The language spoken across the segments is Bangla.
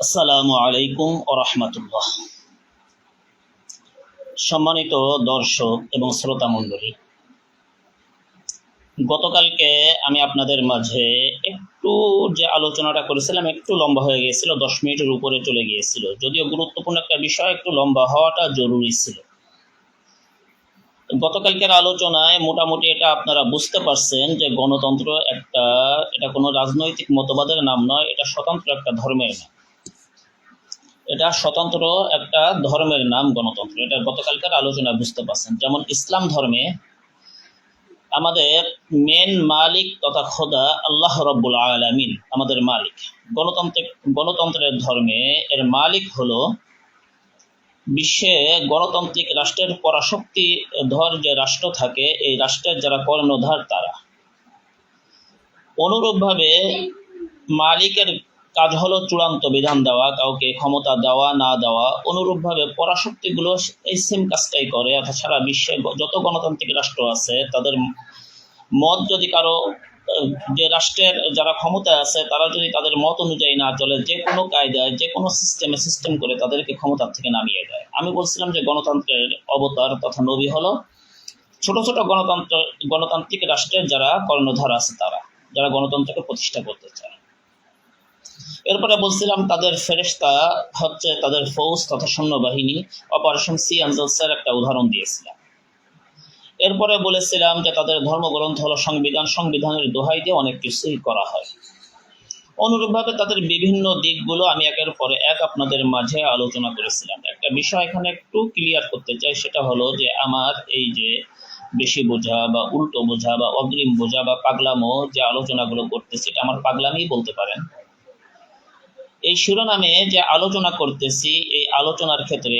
আসসালামু আলাইকুম রহমতুল্লাহ। সম্মানিত দর্শক এবং শ্রোতা মণ্ডলী, গতকালকে আমি আপনাদের মাঝে একটু যে আলোচনাটা করেছিলাম একটু লম্বা হয়ে গিয়েছিল, দশ মিনিটের উপরে চলে গিয়েছিল। যদিও গুরুত্বপূর্ণ একটা বিষয়, একটু লম্বা হওয়াটা জরুরি ছিল। গতকালকের আলোচনায় মোটামুটি এটা আপনারা বুঝতে পারছেন যে গণতন্ত্র একটা, এটা কোনো রাজনৈতিক মতবাদের নাম নয়, এটা স্বতন্ত্র একটা ধর্মের নাম। এটা স্বতন্ত্র একটা ধর্মের নাম গণতন্ত্র। এটা গতকালকার আলোচনা বুঝতে পারছেন। যেমন ইসলাম ধর্মে আমাদের মেন মালিক তথা খোদা আল্লাহ রব্বুল আলামিন, আমাদের মালিক। গণতান্ত্রিক গণতন্ত্রের ধর্মে এর মালিক হলো বিশ্বে গণতান্ত্রিক রাষ্ট্রের পরাশক্তি ধর যে রাষ্ট্র থাকে, এই রাষ্ট্রের যারা কর্ণধার তারা। অনুরূপভাবে মালিকের কাজ হলো চূড়ান্ত বিধান দেওয়া, কাউকে ক্ষমতা দেওয়া, না দেওয়া। অনুরূপভাবে পরাশক্তিগুলো এই সেম কাজটাই করে অর্থাৎ সারা বিশ্বে যত গণতান্ত্রিক রাষ্ট্র আছে, তাদের মত যদি কারও যে রাষ্ট্রের যারা ক্ষমতায় আছে, তারা যদি তাদের মত অনুযায়ী না চলে, যে কোনো কায়দায়, যে কোনো সিস্টেমে সিস্টেম করে তাদেরকে ক্ষমতার থেকে নামিয়ে দেয়। আমি বলছিলাম যে গণতন্ত্রের অবতার তথা নবী হলো ছোট ছোট গণতন্ত্র, গণতান্ত্রিক রাষ্ট্রের যারা কর্ণধার আছে তারা, যারা গণতন্ত্রকে প্রতিষ্ঠা করতে চায়। এরপরে বলছিলাম তাদের ফেরেশতা হচ্ছে তাদের ফৌজ তথা সৈন্যবাহিনী অপারেশন সি অ্যাঞ্জেলসের একটা উদাহরণ দিয়েছিলাম। এরপরে বলেছিলাম যে তাদের ধর্মগ্রন্থ হলো সংবিধান, সংবিধানের দোহাই দিয়ে অনেক কিছুই করা হয়। অনুরূপভাবে তাদের বিভিন্ন দিকগুলো আমি একের পরে এক আপনাদের মাঝে আলোচনা করেছিলাম। একটা বিষয় এখানে একটু ক্লিয়ার করতে চাই, সেটা হলো যে আমার এই যে বেশি বোঝা বা উল্টো বোঝা বা অগ্রিম বোঝা বা পাগলামো যে আলোচনাগুলো করতেছি, এটা আমার পাগলামি বলতে পারেন। এই শিরোনামে যে আলোচনা করতেছি, এই আলোচনার ক্ষেত্রে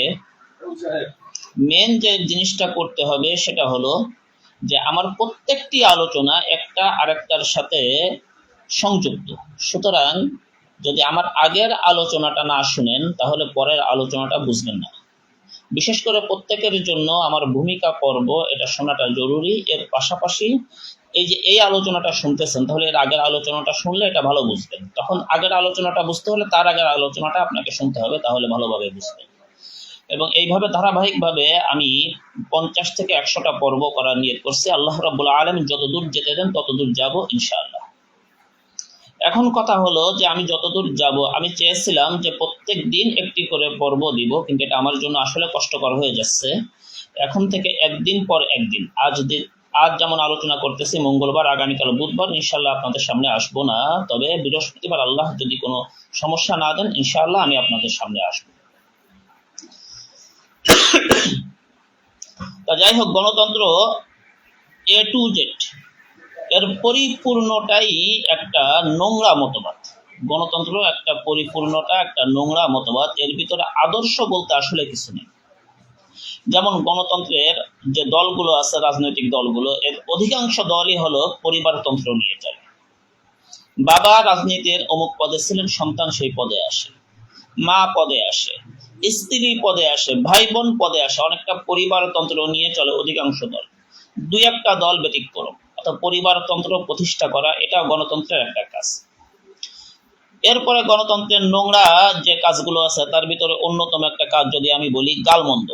মেন যে জিনিসটা করতে হবে সেটা হলো যে আমার প্রত্যেকটি আলোচনা একটা আরেকটার সাথে সংযুক্ত। সুতরাং যদি আমার আগের আলোচনাটা না শুনেন, তাহলে পরের আলোচনাটা বুঝবেন না। বিশেষ করে প্রত্যেকের জন্য আমার ভূমিকা পর্ব এটা শোনাটা জরুরি। এর পাশাপাশি এই যে এই আলোচনাটা শুনতেছেন, তাহলে এর আগের আলোচনাটা শুনলে এটা ভালো বুঝবেন। তখন আগের আলোচনাটা বুঝতে হলে তার আগের আলোচনাটা আপনাকে শুনতে হবে, তাহলে ভালোভাবে বুঝবেন। এবং এইভাবে ধারাবাহিকভাবে আমি পঞ্চাশ থেকে একশোটা পর্ব করার নিয়ত করছি। আল্লাহ রাবুল আলম যতদূর যেতে দেন, ততদূর যাব ইনশাআল্লাহ। এখন কথা হলো যে আমি যতদূর যাব, আমি চেয়েছিলাম যে প্রত্যেক দিন একটি করে পর্ব দিব, কিন্তু এটা আমার জন্য আসলে কষ্টকর হয়ে যাচ্ছে। এখন থেকে একদিন পর একদিন, আজ আজ যেমন আলোচনা করতেছি, মঙ্গলবার, আগামীকাল বুধবার ইনশাল্লাহ আপনাদের সামনে আসব না। তবে বৃহস্পতিবার আল্লাহ যদি কোনো সমস্যা না দেন, ইনশাআল্লাহ আমি আপনাদের সামনে আসব। তা যাই হোক, গণতন্ত্র এ টু জেড এর পরিপূর্ণটাই একটা নোংরা মতবাদ। গণতন্ত্র একটা পরিপূর্ণটা একটা নোংরা মতবাদ। এর ভিতরে আদর্শ বলতে আসলে কিছু নেই। যেমন গণতন্ত্রের যে দলগুলো আছে, রাজনৈতিক দলগুলো, এর অধিকাংশ দলই হলো পরিবারতন্ত্র নিয়ে চলে। বাবা রাজনীতির অমুক পদে ছিলেন, সন্তান সেই পদে আসে। মা পদে আসে, স্ত্রী পদে আসে ভাই বোন পদে আসে, অনেকটা পরিবারতন্ত্র নিয়ে চলে অধিকাংশ দল। দুই একটা দল ব্যতিক্রম, অর্থাৎ পরিবারতন্ত্র প্রতিষ্ঠা করা, এটা গণতন্ত্রের একটা কাজ। এরপরে গণতন্ত্রের নোংরা যে কাজগুলো আছে, তার ভিতরে অন্যতম একটা কাজ যদি আমি বলি, গালমন্দ।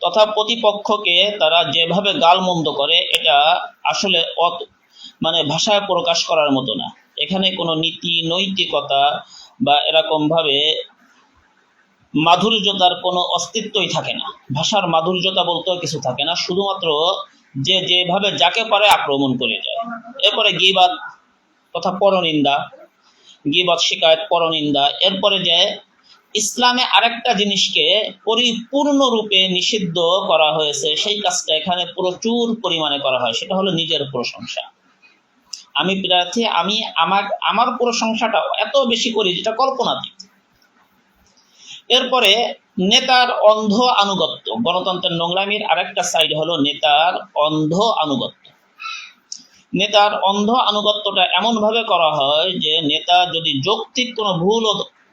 তথা প্রতিপক্ষকে তারা যেভাবে গালমন্দ করে, এটা আসলে অত মানে ভাষায় প্রকাশ করার মতো না। এখানে কোনো নীতি, নৈতিকতা বা এরকম ভাবে মাধুর্যতার কোনো অস্তিত্বই থাকে না। ভাষার মাধুর্যতা বলতেও কিছু থাকে না। শুধুমাত্র যে যেভাবে যাকে পারে আক্রমণ করে যায়। এরপরে গিবাদ তথা পরনিন্দা, গিবাদ, শিকায়ত, পরনিন্দা, এরপরে যে ইসলামে আরেকটা জিনিসকে পরিপূর্ণরূপে নিষিদ্ধ করা হয়েছে, সেই কাজটা এখানে প্রচুর পরিমাণে করা হয়, সেটা হলো নিজের প্রশংসা। আমি প্রার্থী, আমি আমার আমার প্রশংসাটা এত বেশি করি যেটা কল্পনাতীত। এরপরে নেতার অন্ধ আনুগত্য, গণতন্ত্রের নোংরামির আরেকটা সাইড হলো নেতার অন্ধ আনুগত্য। নেতার অন্ধ আনুগত্যটা এমন ভাবে করা হয় যে নেতা যদি যৌক্তিক কোনো ভুল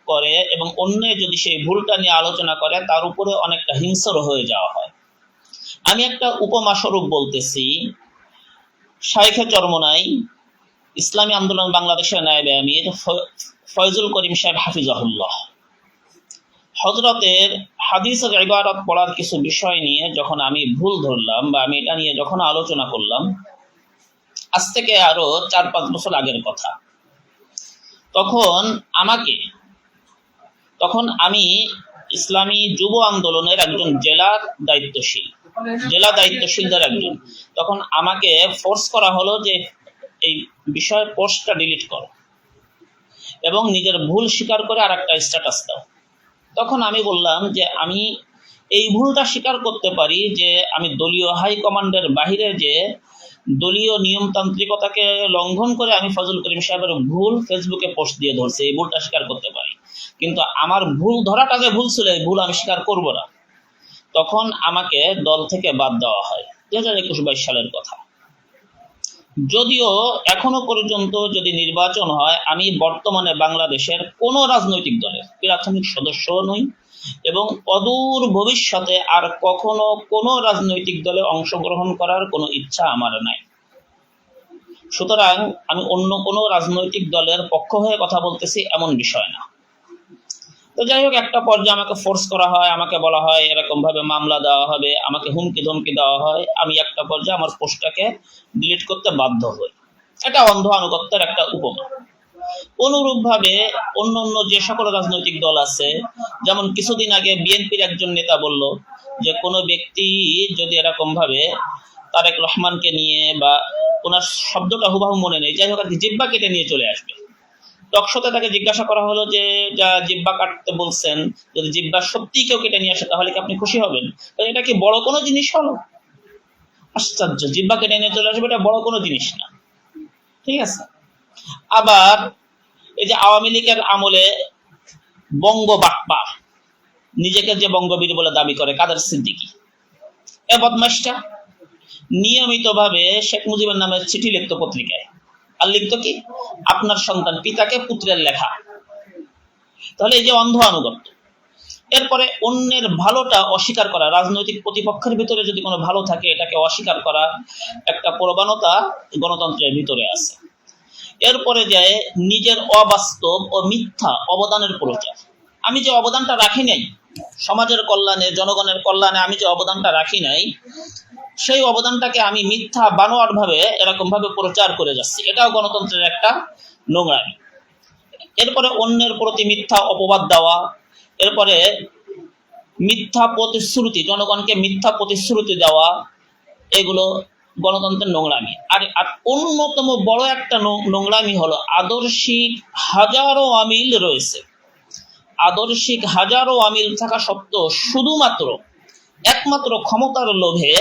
করে এবং অন্য যদি সেই ভুলটা নিয়ে আলোচনা করে, তার উপরে অনেকটা হিংস্র হয়ে যাওয়া হয়। আমি একটা উপমা স্বরূপ বলতেছি। শাইখে চরমনাই, ইসলামী আন্দোলন বাংলাদেশের নায়েবে আমির ফয়জুল করিম সাহেব হাফিজাহুল্লাহ। হজরতের হাদিসের ইবারত পড়ার কিছু বিষয় নিয়ে যখন আমি ভুল ধরলাম বা আমি এটা নিয়ে যখন আলোচনা করলাম, আজ থেকে আরও চার পাঁচ বছর আগের কথা। তখন আমাকে তখন আমি ইসলামী যুব আন্দোলনের একজন জেলার দায়িত্বশীল, জেলা দায়িত্বশীলদের একজন। তখন আমাকে ফোর্স করা হলো যে এই বিষয়ে পোস্টটা ডিলিট করো এবং নিজের ভুল স্বীকার করে আর একটা স্ট্যাটাস দাও। তখন আমি বললাম যে আমি এই ভুলটা স্বীকার করতে পারি যে আমি দলীয় হাই কমান্ডের বাহিরে যে দলীয় নিয়মতান্ত্রিকতাকে লঙ্ঘন করে আমি ফজল করিম সাহেবের ভুল ফেসবুকে পোস্ট দিয়ে ধরছি, এই ভুলটা স্বীকার করতে পারি। কিন্তু আমার ভুল ধরাটা যে ভুল ছিল, এই ভুল আমি স্বীকার করব না। তখন আমাকে দল থেকে বাদ দেওয়া হয়। দু হাজার একুশ বাইশ সালের কথা। যদিও এখনও পর্যন্ত যদি নির্বাচন হয়, আমি বর্তমানে বাংলাদেশের কোনো রাজনৈতিক দলের প্রাথমিক সদস্য নই এবং অদূর ভবিষ্যতে আর কখনো কোনো রাজনৈতিক দলে অংশগ্রহণ করার কোনো ইচ্ছা আমার নাই। সুতরাং আমি অন্য কোনো রাজনৈতিক দলের পক্ষ হয়ে কথা বলতেছি এমন বিষয় না। তো যাই হোক, একটা পর্যায়ে আমাকে ফোর্স করা হয়, আমাকে বলা হয় এরকম ভাবে মামলা দেওয়া হবে, আমাকে হুমকি ধমকি দেওয়া হয়। আমি একটা পর্যায়ে আমার পোস্টটাকে ডিলিট করতে বাধ্য হই। এটা অন্ধ আনুগত্যের একটা উপমা। অনুরূপভাবে অন্য অন্য যে সকল রাজনৈতিক দল আছে, যেমন কিছুদিন আগে বিএনপির একজন নেতা বলল যে, কোনো ব্যক্তি যদি এরকম ভাবে তারেক রহমানকে নিয়ে বা ওনার শব্দটা হুবাহু মনে নেই, যাই হোক আর জিব্বা কেটে নিয়ে চলে আসবে। টকশোতে তাকে জিজ্ঞাসা করা হলো যে, যা জিব্বা কাটতে বলছেন, যদি জিব্বা সত্যি কেউ কেটে নিয়ে আসে, তাহলে কি আপনি খুশি হবেন? এটা কি বড় কোনো জিনিস হলো? আশ্চর্য জিব্বা কেটে নিয়ে চলে আসবে, এটা বড় কোনো জিনিস না। ঠিক আছে? আবার এই যে আওয়ামী লীগের আমলে বঙ্গ বাপ্পা নিজেকে যে বঙ্গবীর বলে দাবি করে, কাদের সিদ্দিকি? এ বদমাসটা নিয়মিতভাবে শেখ মুজিবের নামে চিঠি লিখতো পত্রিকায়। আর লিখতো কি? আপনার সন্তান পিতাকে পুত্রের লেখা। তাহলে এই যে অন্ধ আনুগত্য। এরপরে অন্যের ভালোটা অস্বীকার করা, রাজনৈতিক প্রতিপক্ষের ভিতরে যদি কোনো ভালো থাকে, এটাকে অস্বীকার করা একটা প্রবণতা গণতন্ত্রের ভিতরে আছে। এরপরে যায় নিজের অবাস্তব ও মিথ্যা অবদানের প্রচার। আমি যে অবদানটা রাখি নাই, সমাজের কল্যাণে, জনগণের কল্যাণে আমি যে অবদানটা রাখি নাই, সেই অবদানটাকে আমি মিথ্যা বানোয়ার ভাবে এরকম ভাবে প্রচার করে যাচ্ছি। এটাও গণতন্ত্রের একটা নোংরামি। এরপরে অন্যের প্রতি মিথ্যা অপবাদ দেওয়া, এরপরে মিথ্যা প্রতিশ্রুতি, জনগণকে মিথ্যা প্রতিশ্রুতি দেওয়া, এগুলো গণতন্ত্রের নোংরামি। আর অন্যতম বড় একটা নোংরামি হলো আদর্শিক হাজারো আমিল রয়েছে। আদর্শিক হাজারো আমিল থাকা সত্ত্বেও শুধুমাত্র একমাত্র ক্ষমতার লোভে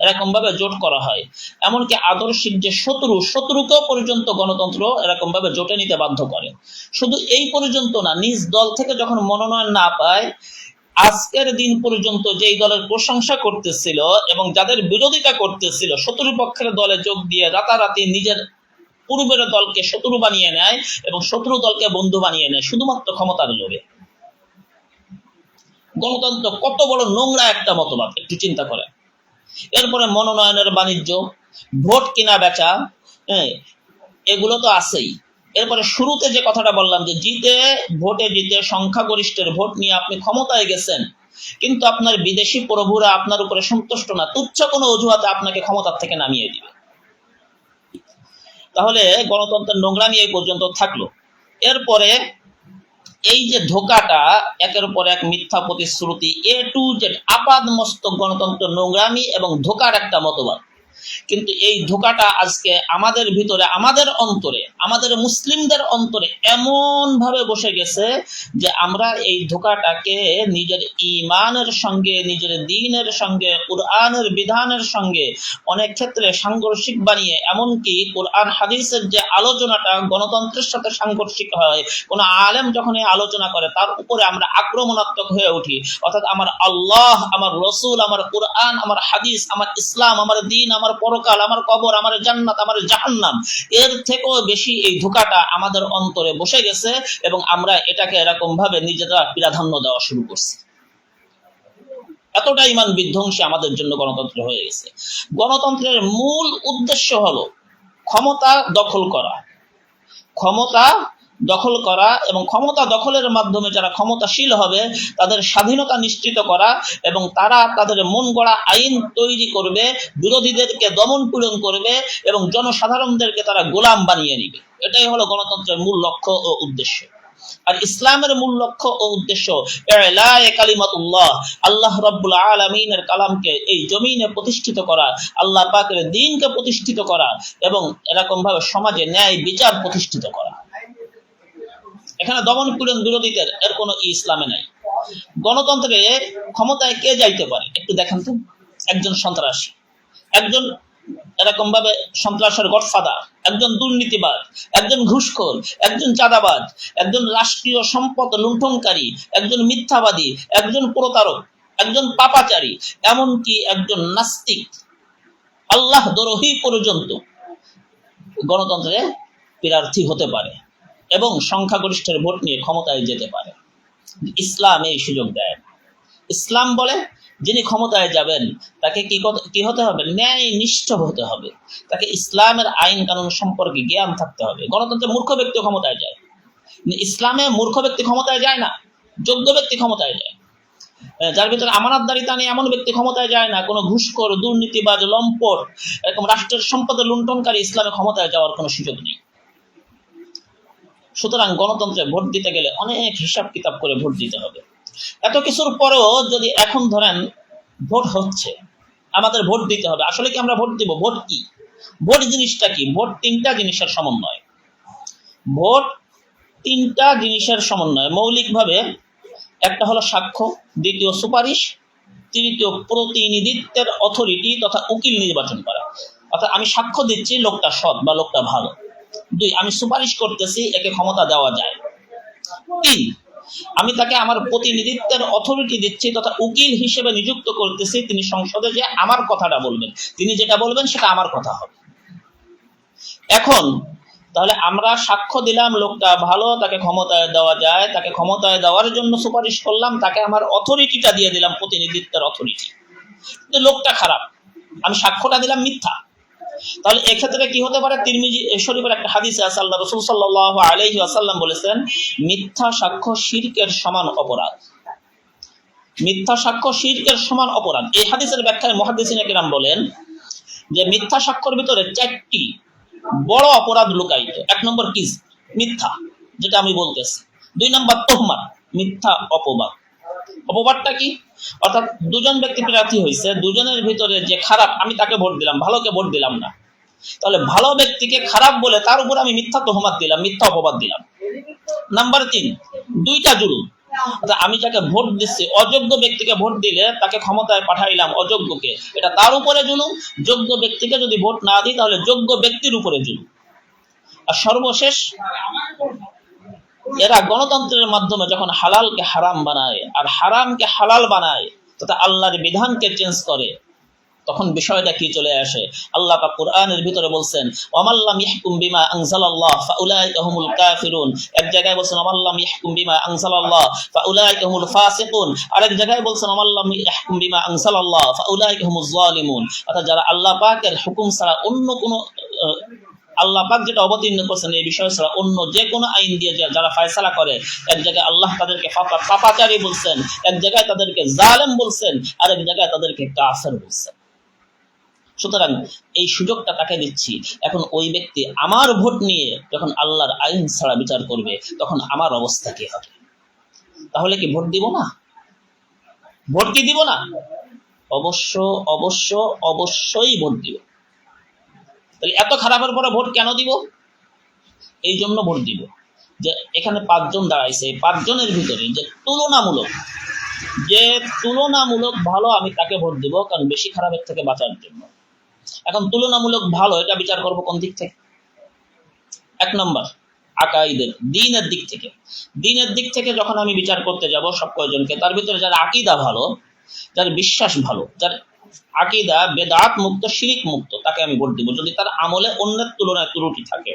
এরকম ভাবে জোট করা হয়। এমনকি আদর্শিক যে শত্রু, শত্রুকেও পর্যন্ত গণতন্ত্র এরকম ভাবে জোটে নিতে বাধ্য করে। শুধু এই পর্যন্ত না, নিজ দল থেকে যখন মনোনয়ন না পায় আজকের দিন পর্যন্ত যেই দলের প্রশংসা করতেছিল এবং যাদের বিরোধিতা করতেছিল, শত্রুপক্ষের দলে যোগ দিয়ে রাতারাতি নিজের পূর্বের দলকে শত্রু বানিয়ে নেয় এবং শত্রু দলকে বন্ধু বানিয়ে নেয়, শুধুমাত্র ক্ষমতার লোভে। গণতন্ত্র কত বড় নোংরা একটা মতবাদ, একটু চিন্তা করেন। এরপরে মনোনয়নের বাণিজ্য, ভোট কিনা বেচা হ্যাঁ এগুলো তো আছেই। এরপরে শুরুতে যে কথাটা বললাম যে জিতে ভোটে জিতে সংখ্যাগরিষ্ঠের ভোট নিয়ে আপনি ক্ষমতায় গেছেন, কিন্তু আপনার বিদেশি প্রভুরা আপনার উপরে সন্তুষ্ট না, তুচ্ছ কোনো অজুহাতে আপনাকে ক্ষমতার থেকে নামিয়ে দিবে। তাহলে গণতন্ত্রের নোংরামি এই পর্যন্ত থাকল। এরপরে এই যে ধোকাটা, একের পর এক মিথ্যা প্রতিশ্রুতি, এ টু জেড আপাদ মস্তক গণতন্ত্র নোংরামি এবং ধোকার একটা মতবাদ। কিন্তু এই ধোকাটা আজকে আমাদের ভিতরে, আমাদের অন্তরে, আমাদের মুসলিমদের অন্তরে এমন ভাবে বসে গেছে যে আমরা এই ধোকাটাকে নিজের ইমানের সঙ্গে, নিজের দিনের সঙ্গে, কোরআনের বিধানের সঙ্গে অনেক ক্ষেত্রে সাংঘর্ষিক বানিয়ে, এমনকি কোরআন হাদিসের যে আলোচনাটা গণতন্ত্রের সাথে সাংঘর্ষিক হয়, কোনো আলেম যখন আলোচনা করে, তার উপরে আমরা আক্রমণাত্মক হয়ে উঠি। অর্থাৎ আমার আল্লাহ, আমার রসুল, আমার কোরআন, আমার হাদিস, আমার ইসলাম, আমার দিন, আমার পরকাল, আমার কবর, আমার জান্নাত, আমার জাহান্নাম, এর থেকেও বেশি এই ধোকাটা আমাদের অন্তরে বসে গেছে এবং আমরা এটাকে এরকম ভাবে নিজেরা প্রাধান্য দেওয়া শুরু করছি। এতটা ইমান বিধ্বংসী আমাদের জন্য গণতন্ত্র হয়ে গেছে। গণতন্ত্রের মূল উদ্দেশ্য হলো ক্ষমতা দখল করা। ক্ষমতা দখল করা এবং ক্ষমতা দখলের মাধ্যমে যারা ক্ষমতাশীল হবে, তাদের স্বাধীনতা নিশ্চিত করা এবং তারা তাদের মন গড়া আইন তৈরি করবে, বিরোধীদেরকে দমন পীড়ন করবে এবং জনসাধারণদেরকে তারা গোলাম বানিয়ে নিবে। এটাই হলো গণতন্ত্রের মূল লক্ষ্য ও উদ্দেশ্য। আর ইসলামের মূল লক্ষ্য ও উদ্দেশ্য কালিমাতুল্লাহ, আল্লাহ রাব্বুল আলামিনের কালামকে এই জমিনে প্রতিষ্ঠিত করা, আল্লাহ পাকের দ্বীনকে প্রতিষ্ঠিত করা এবং এরকম ভাবে সমাজে ন্যায় বিচার প্রতিষ্ঠিত করা। এখানে দমন পীড়ন বিরোধীদের এর কোনো ইসলামে নাই। গণতন্ত্রে ক্ষমতায় কে যাইতে পারে? একটু দেখেন তো। একজন সন্ত্রাসী, একজন এরকম ভাবে সন্ত্রাসের গডফাদার, একজন দুর্নীতিবাদ একজন ঘুষখোর, একজন চাঁদাবাজ, একজন রাষ্ট্রীয় সম্পদ লুণ্ঠনকারী, একজন মিথ্যাবাদী, একজন প্রতারক, একজন পাপাচারী, এমনকি একজন নাস্তিক। আল্লাহ দরহি পর্যন্ত গণতন্ত্রে প্রার্থী হতে পারে। এবং সংখ্যাগরিষ্ঠের ভোট নিয়ে ক্ষমতায় যেতে পারে। ইসলাম এই সুযোগ দেয়। ইসলাম বলে, যিনি ক্ষমতায় যাবেন, তাকে কি কি হতে হবে? ন্যায় নিষ্ঠ হতে হবে। তাকে ইসলামের আইন কানুন সম্পর্কে জ্ঞান থাকতে হবে। গণতন্ত্রে মূর্খ ব্যক্তি ক্ষমতায় যায়। ইসলামে মূর্খ ব্যক্তি ক্ষমতায় যায় না, যোগ্য ব্যক্তি ক্ষমতায় যায়। যার ভিতরে আমানতদারিতা নেই এমন ব্যক্তি ক্ষমতায় যায় না, কোনো ঘুষখোর, দুর্নীতিবাজ, লম্পট, এরকম রাষ্ট্রের সম্পদের লুণ্ঠনকারী ইসলামে ক্ষমতায় যাওয়ার কোনো সুযোগ নেই। সুতরাং গণতন্ত্রে ভোট দিতে গেলে অনেক হিসাব কিতাব করে ভোট দিতে হবে। এত কিছুর পরেও যদি এখন ধরেন ভোট হচ্ছে, আমাদের ভোট দিতে হবে। আসলে কি আমরা ভোট দিব? ভোট কি? ভোট জিনিসটা কি? ভোট তিনটা জিনিসের সমন্বয়। ভোট তিনটা জিনিসের সমন্বয়। মৌলিকভাবে একটা হলো সাক্ষ্য, দ্বিতীয় সুপারিশ, তৃতীয় প্রতিনিধিত্বের অথরিটি তথা উকিল নির্বাচন করা। অর্থাৎ আমি সাক্ষ্য দিচ্ছি, লোকটা সৎ বা লোকটা ভালো। দুই, আমি সুপারিশ করতেছি একে ক্ষমতা দেওয়া যায়। তিন, আমি তাকে আমার প্রতিনিধিত্বের অথরিটি দিচ্ছি তথা উকিল হিসেবে নিযুক্ত করতেছি। তিনি সংসদে যে আমার কথাটা বলবেন, তিনি যেটা বলবেন সেটা আমার কথা হবে। এখন, তাহলে আমরা সাক্ষ্য দিলাম, লোকটা ভালো, তাকে ক্ষমতায় দেওয়া যায়। তাকে ক্ষমতায় দেওয়ার জন্য সুপারিশ করলাম, তাকে আমার অথরিটিটা দিয়ে দিলাম, প্রতিনিধিত্বের অথরিটি কিন্তু লোকটা খারাপ। আমি সাক্ষ্যটা দিলাম মিথ্যা। তাহলে এক্ষেত্রে কি হতে পারে? তিরমিজি শরীফের একটা হাদিসে আছে, আল্লাহ রসুল সাল্লাহ আলহি আসাল্লাম বলেছেন, মিথ্যা সাক্ষ্য শিরকের সমান অপরাধ। মিথ্যা সাক্ষ্য শিরকের সমান অপরাধ। এই হাদিসের ব্যাখ্যায় মহাদিসিন একরাম বলেন যে, মিথ্যা সাক্ষ্যর ভিতরে চারটি বড় অপরাধ লুকায়িত। এক নম্বর কিস মিথ্যা, যেটা আমি বলতেছি। দুই নম্বর তোহমাত মিথ্যা অপবাদ। অপবাদটা কি? অর্থাৎ দুজন ব্যক্তি প্রার্থী হয়েছে দুজনের ভিতরে যে খারাপ, আমি তাকে ভোট দিলাম, ভালোকে ভোট দিলাম না। তাহলে ভালো ব্যক্তিকে খারাপ বলে তার উপর আমি মিথ্যা তোহমাত দিলাম, মিথ্যা অপবাদ দিলাম। নাম্বার তিন, দুইটা জুলুম। আমি যাকে ভোট দিচ্ছি, অযোগ্য ব্যক্তিকে ভোট দিলে তাকে ক্ষমতায় পাঠাইলাম অযোগ্যকে। এটা তার উপরে জুলুম, যোগ্য ব্যক্তিকে যদি ভোট না দিই, তাহলে যোগ্য ব্যক্তির উপরে জুলুম। আর সর্বশেষ এরা গণতন্ত্রের মাধ্যমে যখন হালালকে হারাম বানায় আর হারামকে হালাল বানায়, তথা আল্লাহর বিধানকে চেঞ্জ করে, তখন বিষয়টা কি চলে আসে? আল্লাহ পাক কোরআনের ভিতরে বলছেন ইয়াহকুম বিমা আনজালাল্লাহ কাফিরুন। এক জায়গায় বলছেন ওয়ামাল্লাম ইয়াহকুম বিমা আনজালাল্লাহ ফাসিকুন। আরেক জায়গায় বলছেন ইয়াহকুম বিমা আনজালাল্লাহ জালিমুন। অর্থাৎ যারা আল্লাহ পাকের হুকুম ছাড়া অন্য কোনো আল্লাহ পাক যেটা অবতীর্ণ করছেন এই বিষয় ছাড়া অন্য যে কোনো আইন দিয়ে যারা ফায়সালা করে, এক জায়গায় আল্লাহ তাদেরকে পাপা- পাপাচারী বলছেন, এক জায়গায় তাদেরকে জালেম বলছেন আর এক জায়গায় তাদেরকে কাফের বলছেন। সুতরাং এই সুযোগটা তাকে দিচ্ছি। এখন ওই ব্যক্তি আমার ভোট নিয়ে যখন আল্লাহর আইন ছাড়া বিচার করবে, তখন আমার অবস্থা কি হবে? তাহলে কি ভোট দিব না? ভোট কি দিব না? অবশ্য অবশ্য অবশ্যই ভোট দিব। তাহলে এত খারাপের পরে ভোট কেন দিব? এই জন্য ভোট দিব। যে এখানে পাঁচজন দাঁড়াইছে পাঁচজনের ভিতরে যে তুলনামূলক যে তুলনামূলক ভালো আমি তাকে ভোট দিব, কারণ বেশি খারাপের থেকে বাঁচার জন্য। এখন তুলনামূলক ভালো, এটা বিচার করব কোন দিক থেকে? এক নম্বর আকাইদের দিনের দিক থেকে। দিনের দিক থেকে যখন আমি বিচার করতে যাব সব কয়জনকে, তার ভিতরে যার আকিদা ভালো, যার বিশ্বাস ভালো, যার আকিদা বেদাত মুক্ত, শিরিক মুক্ত, তাকে আমি ভোট দিব। যদি তার আমলে অন্যের তুলনায় ত্রুটি থাকে।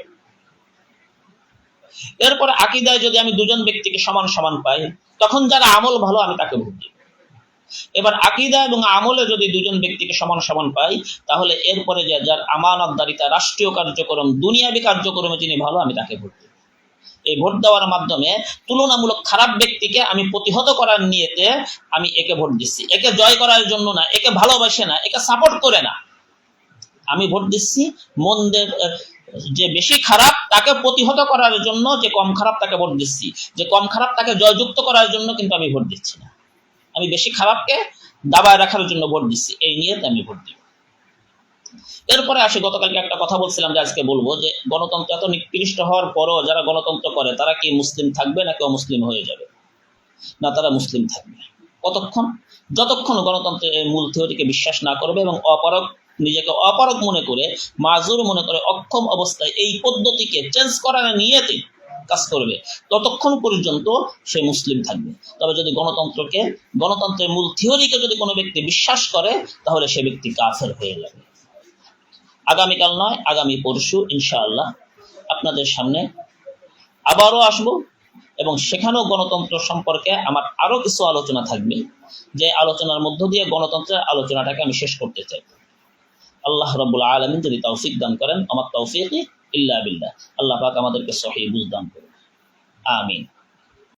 এরপরে আকিদায় যদি আমি দুজন ব্যক্তিকে সমান সমান পাই, তখন যার আমল ভালো, আমি তাকে ভোট দিব। এবার আকিদা এবং আমলে যদি দুজন ব্যক্তিকে সমান সমান পাই, তাহলে এরপরে যে যার আমানতদারিতা, রাষ্ট্রীয় কার্যক্রম, দুনিয়াবী কার্যক্রমে যিনি ভালো, আমি তাকে ভোট দিব। এই ভোট দেওয়ার মাধ্যমে তুলনামূলক খারাপ ব্যক্তিকে আমি প্রতিহত করার নিয়েতে আমি একে ভোট দিচ্ছি। একে জয় করার জন্য না, একে ভালোবাসে না, একে সাপোর্ট করে না। আমি ভোট দিচ্ছি মন্দের যে বেশি খারাপ তাকে প্রতিহত করার জন্য, যে কম খারাপ তাকে ভোট দিচ্ছি। যে কম খারাপ তাকে জয়যুক্ত করার জন্য কিন্তু আমি ভোট দিচ্ছি না। আমি বেশি খারাপকে দাবায় রাখার জন্য ভোট দিচ্ছি। এই নিয়ে আমি ভোট দিব এরপরে আসে, গতকালকে একটা কথা বলছিলাম যে আজকে বলব যে গণতন্ত্র এত নিকৃষ্ট হওয়ার পরও যারা গণতন্ত্র করে, তারা কি মুসলিম থাকবে নাকি অমুসলিম হয়ে যাবে? না, তারা মুসলিম থাকবে। কতক্ষণ? যতক্ষণ গণতন্ত্রের মূল থিওরিকে বিশ্বাস না করবে এবং অপারক নিজেকে অপারক মনে করে, মাজুর মনে করে অক্ষম অবস্থায় এই পদ্ধতিকে চেঞ্জ করার নিয়েতে কাজ করবে, ততক্ষণ পর্যন্ত সে মুসলিম থাকবে। তবে যদি গণতন্ত্রকে, গণতন্ত্রের মূল থিওরিকে যদি কোনো ব্যক্তি বিশ্বাস করে, তাহলে সে ব্যক্তি কাফের হয়ে যাবে। আগামীকাল নয়, আগামী পরশু, ইনশাআল্লাহ আপনাদের সামনে আবারও আসব এবং সেখানেও গণতন্ত্র সম্পর্কে আমার আরও কিছু আলোচনা থাকবে, যে আলোচনার মধ্য দিয়ে গণতন্ত্রের আলোচনাটাকে আমি শেষ করতে চাই। আল্লাহ রব্বুল আলমিন যদি তৌফিক দান করেন, আমার তৌফিক ইল্লা বিল্লাহ। আল্লাহ পাক আমাদেরকে সহি বুঝ দান করুন আমিন।